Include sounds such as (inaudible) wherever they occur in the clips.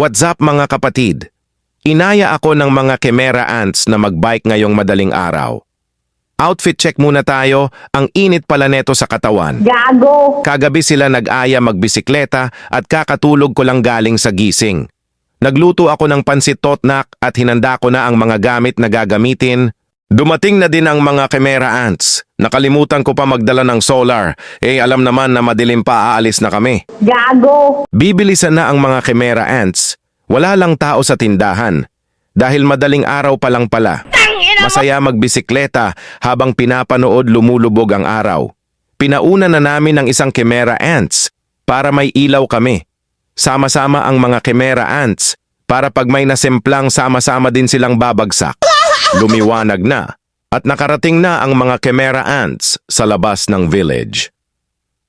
What's up mga kapatid? Inaya ako ng mga Chimera Ants na magbike ngayong madaling araw. Outfit check muna tayo, ang init pala neto sa katawan. Gago! Kagabi sila nag-aya magbisikleta at kakatulog ko lang galing sa gising. Nagluto ako ng pansit totnak at hinanda ko na ang mga gamit na gagamitin. Dumating na din ang mga Chimera Ants. Nakalimutan ko pa magdala ng solar. Eh alam naman na madilim pa aalis na kami. Gago! Bibilisan na ang mga Chimera Ants. Wala lang tao sa tindahan. Dahil madaling araw pa lang pala. Masaya magbisikleta habang pinapanood lumulubog ang araw. Pinauna na namin ang isang Chimera Ants para may ilaw kami. Sama-sama ang mga Chimera Ants para pag may nasemplang sama-sama din silang babagsak. Lumiwanag na at nakarating na ang mga Chimera Ants sa labas ng village.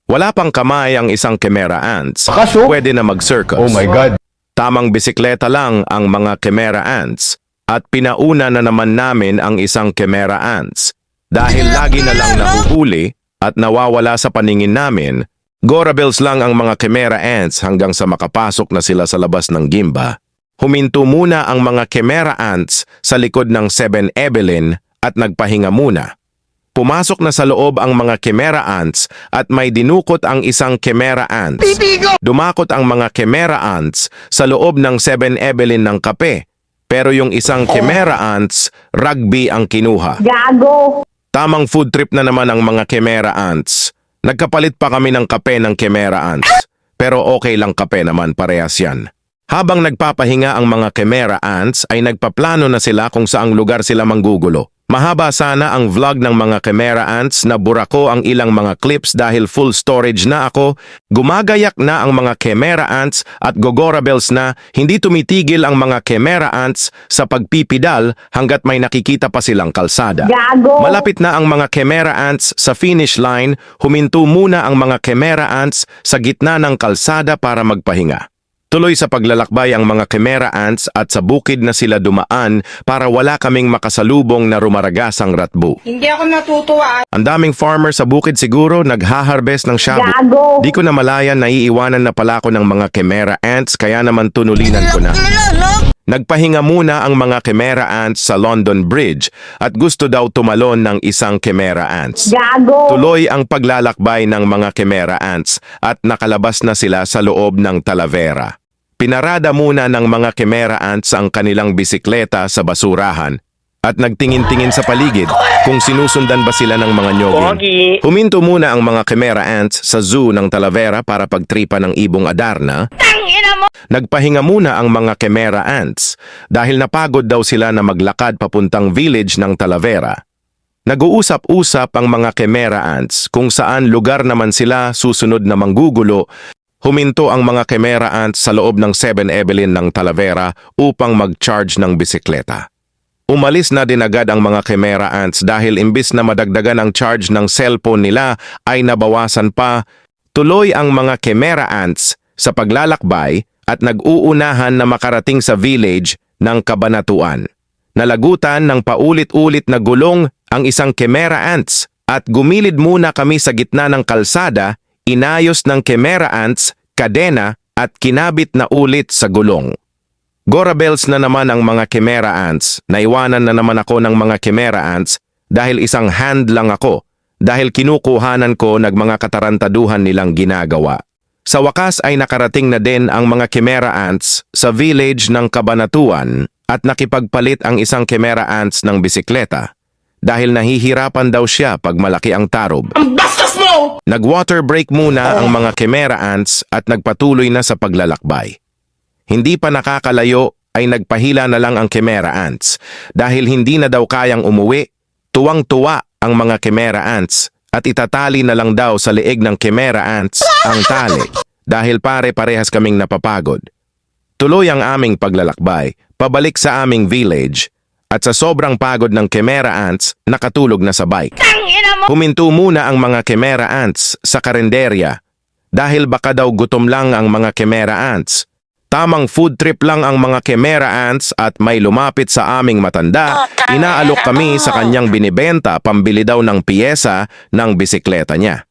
Wala pang kamay ang isang Chimera Ants. Kaso? Pwede na mag-circus. Oh my God. Tamang bisikleta lang ang mga Chimera Ants at pinauna na naman namin ang isang Chimera Ants. Dahil lagi na lang nahuhuli at nawawala sa paningin namin, Gorabels lang ang mga Chimera Ants hanggang sa makapasok na sila sa labas ng Gimba. Huminto muna ang mga Chimera Ants sa likod ng 7-Evelyn at nagpahinga muna. Pumasok na sa loob ang mga Chimera Ants at may dinukot ang isang Chimera Ants. Dumakot ang mga Chimera Ants sa loob ng 7-Evelyn ng kape. Pero yung isang Chimera Ants, rugby ang kinuha. Gago! Tamang food trip na naman ang mga Chimera Ants. Nagkapalit pa kami ng kape ng Chimera Ants. Pero okay lang kape naman, parehas yan. Habang nagpapahinga ang mga Chimera Ants ay nagpaplano na sila kung saang lugar sila manggugulo. Mahaba sana ang vlog ng mga Chimera Ants na burako ang ilang mga clips dahil full storage na ako, gumagayak na ang mga Chimera Ants at Gogorabels na hindi tumitigil ang mga Chimera Ants sa pagpipidal hanggat may nakikita pa silang kalsada. Gago! Malapit na ang mga Chimera Ants sa finish line, huminto muna ang mga Chimera Ants sa gitna ng kalsada para magpahinga. Tuloy sa paglalakbay ang mga Chimera Ants at sa bukid na sila dumaan para wala kaming makasalubong na rumaragasang ratbu. Hindi ako natutuwa. Ang daming farmer sa bukid siguro nagha-harvest ng shabu. Gago! Di ko na malayan naiiwanan na pala ako ng mga Chimera Ants kaya naman tunulinan ko na. Nagpahinga muna ang mga Chimera Ants sa London Bridge at gusto daw tumalon ng isang Chimera Ants. Gago! Tuloy ang paglalakbay ng mga Chimera Ants at nakalabas na sila sa loob ng Talavera. Pinarada muna ng mga Chimera Ants ang kanilang bisikleta sa basurahan at nagtingin-tingin sa paligid kung sinusundan ba sila ng mga nyogin. Huminto muna ang mga Chimera Ants sa zoo ng Talavera para pagtripa ng ibong Adarna Nagpahinga muna ang mga Chimera Ants dahil napagod daw sila na maglakad papuntang village ng Talavera. Nag-uusap-usap ang mga Chimera Ants kung saan lugar naman sila susunod na manggugulo. Huminto ang mga Chimera Ants sa loob ng 7-Evelyn ng Talavera upang mag-charge ng bisikleta. Umalis na din agad ang mga Chimera Ants dahil imbis na madagdagan ang charge ng cellphone nila ay nabawasan pa. Tuloy ang mga Chimera Ants sa paglalakbay at nag-uunahan na makarating sa village ng Kabanatuan. Nalagutan ng paulit-ulit na gulong ang isang Chimera Ants at gumilid muna kami sa gitna ng kalsada, inayos ng Chimera Ants, kadena at kinabit na ulit sa gulong. Gorabels na naman ang mga Chimera Ants, naiwanan na naman ako ng mga Chimera Ants dahil isang hand lang ako dahil kinukuhanan ko ng mga katarantaduhan nilang ginagawa. Sa wakas ay nakarating na din ang mga Chimera Ants sa village ng Kabanatuan at nakipagpalit ang isang Chimera Ants ng bisikleta dahil nahihirapan daw siya pag malaki ang tarob. Ang bastos mo! Nag-water break muna ang mga Chimera Ants at nagpatuloy na sa paglalakbay. Hindi pa nakakalayo ay nagpahila na lang ang Chimera Ants dahil hindi na daw kayang umuwi. Tuwang-tuwa ang mga Chimera Ants at itatali na lang daw sa leeg ng Chimera Ants ang tali (laughs) dahil pare-parehas kaming napapagod. Tuloy ang aming paglalakbay, pabalik sa aming village at sa sobrang pagod ng Chimera Ants, nakatulog na sa bike. Huminto muna ang mga Chimera Ants sa karinderya dahil baka daw gutom lang ang mga Chimera Ants. Tamang food trip lang ang mga Chimera Ants at may lumapit sa aming matanda, inaalok kami sa kanyang binibenta pambili daw ng piyesa ng bisikleta niya.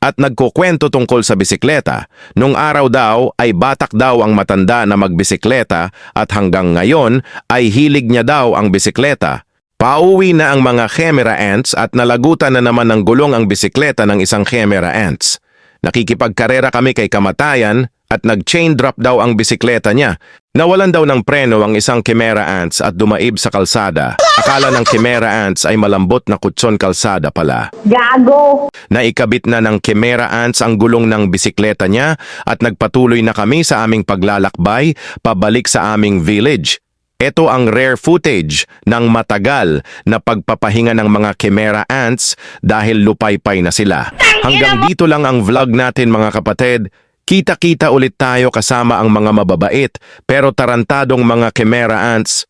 At nagkukwento tungkol sa bisikleta. Nung araw daw ay batak daw ang matanda na magbisikleta at hanggang ngayon ay hilig niya daw ang bisikleta. Pauwi na ang mga camera ants at nalagutan na naman ng gulong ang bisikleta ng isang camera ants. Nakikipagkarera kami kay kamatayan at nag-chain drop daw ang bisikleta niya. Nawalan daw ng preno ang isang Chimera ants at dumaib sa kalsada. Akala ng Chimera ants ay malambot na kutson kalsada pala. Gago. Naikabit na ng Chimera ants ang gulong ng bisikleta niya at nagpatuloy na kami sa aming paglalakbay pabalik sa aming village. Ito ang rare footage ng matagal na pagpapahinga ng mga Chimera ants dahil lupaypay na sila. Hanggang dito lang ang vlog natin mga kapatid. Kita-kita ulit tayo kasama ang mga mababait pero tarantadong mga Chimera ants